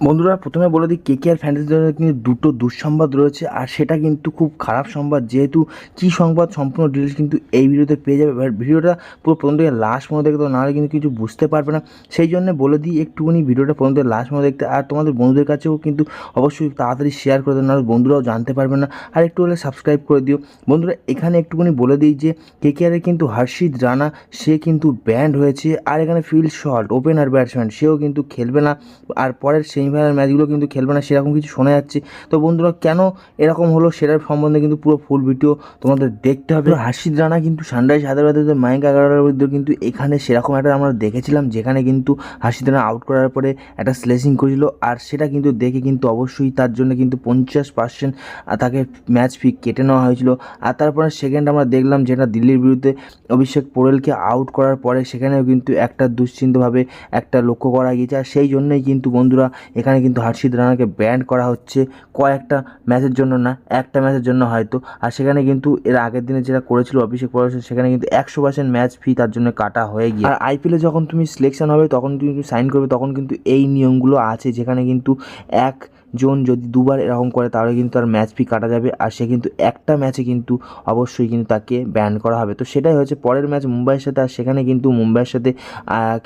বন্ধুরা, প্রথমে বলে দিই কেকেআর ফ্যান্টাসি দলের কিন্তু দুটো দুঃসংবাদ রয়েছে, আর সেটা কিন্তু খুব খারাপ সংবাদ, যেহেতু কী সংবাদ, সম্পূর্ণ ডিটেলস কিন্তু এই ভিডিওতে পেয়ে যাবে এবার ভিডিওটা পুরো প্রথম থেকে লাস্ট মধ্যে দেখতে নাহলে কিন্তু কিছু বুঝতে পারবে না। সেই জন্য বলে দিই, একটুখানি ভিডিওটা প্রথম থেকে লাস্ট মধ্যে দেখতে, আর তোমাদের বন্ধুদের কাছেও কিন্তু অবশ্যই তাড়াতাড়ি শেয়ার করে দেবে নাহলে বন্ধুরাও জানতে পারবে না। আর একটু হলে সাবস্ক্রাইব করে দিও। বন্ধুরা, এখানে একটুখানি বলে দিই যে কেকেআরের কিন্তু হর্ষিত রানা, সে কিন্তু ব্যান্ড হয়েছে, আর এখানে ফিল শর্ট ওপেনার ব্যাটসম্যান সেও কিন্তু খেলবে না, আর পরের সেমিফাইনাল ম্যাচগুলো কিন্তু খেলবে না, সেরকম কিছু শোনা যাচ্ছে। তো বন্ধুরা, কেন এরকম হলো সেটার সম্বন্ধে কিন্তু পুরো ফুল ভিডিও তোমাদের দেখতে হবে। হাসিদ রানা কিন্তু সানরাইজ হায়দ্রাবাদের মাইক আগারার বিরুদ্ধে কিন্তু এখানে সেরকম একটা আমরা দেখেছিলাম, যেখানে কিন্তু হাসিদ রানা আউট করার পরে একটা স্লেসিং করেছিল। আর সেটা কিন্তু দেখে কিন্তু অবশ্যই তার জন্য কিন্তু পঞ্চাশ পার্সেন্ট তাকে ম্যাচ ফি কেটে নেওয়া হয়েছিল। আর তারপরে সেকেন্ড আমরা দেখলাম যেটা দিল্লির বিরুদ্ধে অভিষেক পোরেলকে আউট করার পরে সেখানেও কিন্তু একটা দুশ্চিন্তভাবে একটা লক্ষ্য করা গিয়েছে। আর সেই জন্যই কিন্তু বন্ধুরা এখানে কিন্তু হর্ষিত রানাকে ব্যান্ড করা হচ্ছে। কয়েকটা ম্যাচের জন্য না, একটা ম্যাচের জন্য হয়তো। আর সেখানে কিন্তু এর আগের দিনে যেটা করেছিল অভিষেক পোরেল সেখানে কিন্তু একশো পার্সেন্ট ম্যাচ ফি তার জন্য কাটা হয়ে গিয়ে। আর আইপিএলে যখন তুমি সিলেকশন হবে, তখন তুমি সাইন করবে, তখন কিন্তু এই নিয়মগুলো আছে। যেখানে কিন্তু এক জন যদি দুবার এরকম করে, তাহলে কিন্তু তার ম্যাচ ফি কাটা যাবে। আর সে কিন্তু একটা ম্যাচে কিন্তু অবশ্যই কিন্তু তাকে ব্যান করা হবে। তো সেটাই হয়েছে, পরের ম্যাচ মুম্বাইয়ের সাথে, আর সেখানে কিন্তু মুম্বাইয়ের সাথে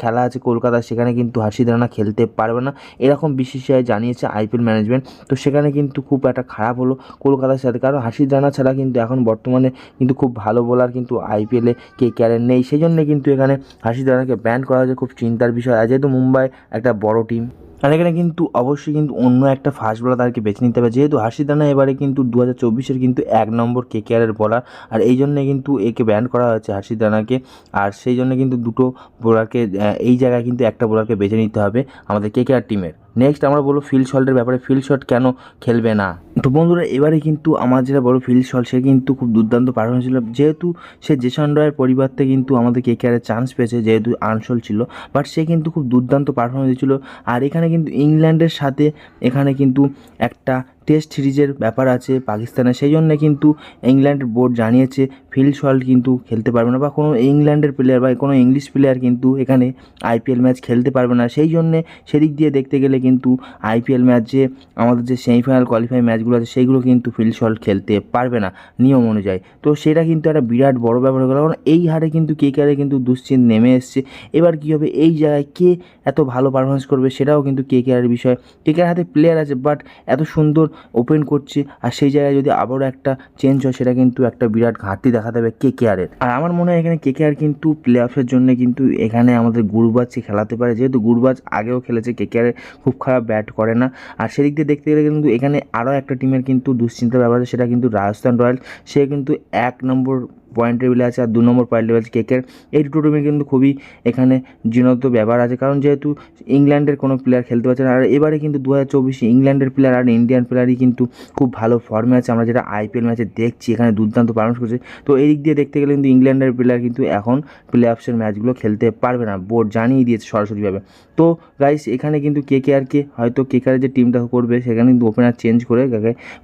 খেলা আছে কলকাতা, সেখানে কিন্তু হাসিদ রানা খেলতে পারবে না। এরকম বিসিসিআই জানিয়েছে আইপিএল ম্যানেজমেন্ট তো সেখানে কিন্তু খুব একটা খারাপ হলো কলকাতার সাথে। কারণ হাসিদ রানা ছাড়া কিন্তু এখন বর্তমানে কিন্তু খুব ভালো বোলার কিন্তু আইপিএলে কে ক্যারেন নেই। সেই জন্য কিন্তু এখানে হাসিদ রানাকে ব্যান করা হয়েছে। খুব চিন্তার বিষয়। আর যেহেতু মুম্বাই একটা বড় টিম আর এখানে কিন্তু অবশ্যই কিন্তু অন্য একটা ফার্স্ট বলার তাদেরকে বেছে নিতে হবে। যেহেতু হাসিদানা এবারে কিন্তু দু হাজার চব্বিশের কিন্তু এক নম্বর কে কেকেআরের বলার আর এই জন্যে কিন্তু একে ব্যান করা হয়েছে হাসিদানাকে আর সেই জন্য কিন্তু দুটো বোলারকে এই জায়গায় কিন্তু একটা বোলারকে বেছে নিতে হবে আমাদের কেকেআর টিমের নেক্সট আমরা বলব ফিল্ড শটের ব্যাপারে। ফিল্ড শট কেন খেলবে না? তো বন্ধুরা, এবারে কিন্তু আমার যেটা বড় ফিল্ড সল সে কিন্তু খুব দুর্দান্ত পারফরমেন্স ছিল যেহেতু সে জেসন রয়ের পরিবর্তে কিন্তু আমাদের কে কেয়ারের চান্স পেয়েছে, যেহেতু আনসল ছিল বাট সে কিন্তু খুব দুর্দান্ত পারফরমেন্স দিয়েছিল আর এখানে কিন্তু ইংল্যান্ডের সাথে এখানে কিন্তু একটা টেস্ট সিরিজের ব্যাপার আছে পাকিস্তানে সেই জন্যে কিন্তু ইংল্যান্ড বোর্ড জানিয়েছে ফিল্ড শল্ট কিন্তু খেলতে পারবে না বা কোনো ইংল্যান্ডের প্লেয়ার বা কোনো ইংলিশ প্লেয়ার কিন্তু এখানে আইপিএল ম্যাচ খেলতে পারবে না। সেই জন্যে সেদিক দিয়ে দেখতে গেলে কিন্তু আইপিএল ম্যাচ যে আমাদের যে সেমিফাইনাল কোয়ালিফাই ম্যাচগুলো আছে, সেইগুলো কিন্তু ফিল্ড শল্ট খেলতে পারবে না নিয়ম অনুযায়ী। তো সেটা কিন্তু একটা বিরাট বড় ব্যাপার হয়ে গেল। কারণ এই হারে কিন্তু কে কারে কিন্তু দুশ্চিন্ত নেমে এসছে। এবার কী হবে? এই জায়গায় কে এত ভালো পারফরমেন্স করবে সেটাও কিন্তু কে কেয়ারের বিষয়। কে কেয়ার হাতে প্লেয়ার আছে বাট এত সুন্দর ওপেন করছে। আর সেই জায়গায় যদি আবারও একটা চেঞ্জ হয়, সেটা কিন্তু একটা বিরাট ঘাটতি দেখা দেবে কে কেয়ারের আর আমার মনে হয় এখানে কে কে আর কিন্তু প্লে অফের জন্য কিন্তু এখানে আমাদের গুরুবাজকে খেলাতে পারে। যেহেতু গুরুবাজ আগেও খেলেছে কে কে আর খুব খারাপ ব্যাট করে না। আর সেদিক দিয়ে দেখতে গেলে কিন্তু এখানে আরও একটা টিমের কিন্তু দুশ্চিন্তার ব্যাপার আছে, সেটা কিন্তু রাজস্থান রয়্যালস। সে কিন্তু এক নম্বর পয়েন্ট টেবিলে আছে আর দু নম্বর পয়েন্ট টেবিল আছে কেকের এই দুটো টিমের কিন্তু খুবই এখানে জিনত ব্যাপার আছে। কারণ যেহেতু ইংল্যান্ডের কোনো প্লেয়ার খেলতে পারছে না, আর এবারে কিন্তু দু হাজার চব্বিশে ইংল্যান্ডের প্লেয়ার আর ইন্ডিয়ান প্লেয়ারই কিন্তু খুব ভালো ফর্মে আছে। আমরা যেটা আইপিএল ম্যাচে দেখছি, এখানে দুর্দান্ত পারফরমেন্স করছে। তো এই দিক দিয়ে দেখতে গেলে কিন্তু ইংল্যান্ডের প্লেয়ার কিন্তু এখন প্লে অফসের ম্যাচগুলো খেলতে পারবে না। বোর্ড জানিয়ে দিয়েছে সরাসরিভাবে তো গাইস এখানে কিন্তু কে কে আরকে হয়তো কে যে টিমটা করবে, সেখানে কিন্তু ওপেনার চেঞ্জ করে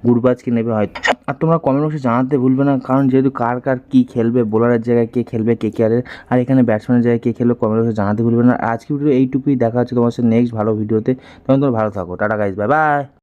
গুরবাজকে নেবে হয়তো। আর তোমরা কমেন্ট বক্সে জানাতে ভুলবে না, কারণ যেহেতু কার কার কী খেলবে বোলারের জায়গায় কে খেলবে, কে কেয়ারের আর এখানে ব্যাটসম্যানের জায়গায় কে খেলবে কমেন্ট বক্সে জানাতে ভুলবে না। আজকে ভিডিও এইটুকুই, দেখা হচ্ছে তোমার সাথে নেক্সট ভালো ভিডিওতে তখন তোমরা ভালো থাকো। Tata guys bye bye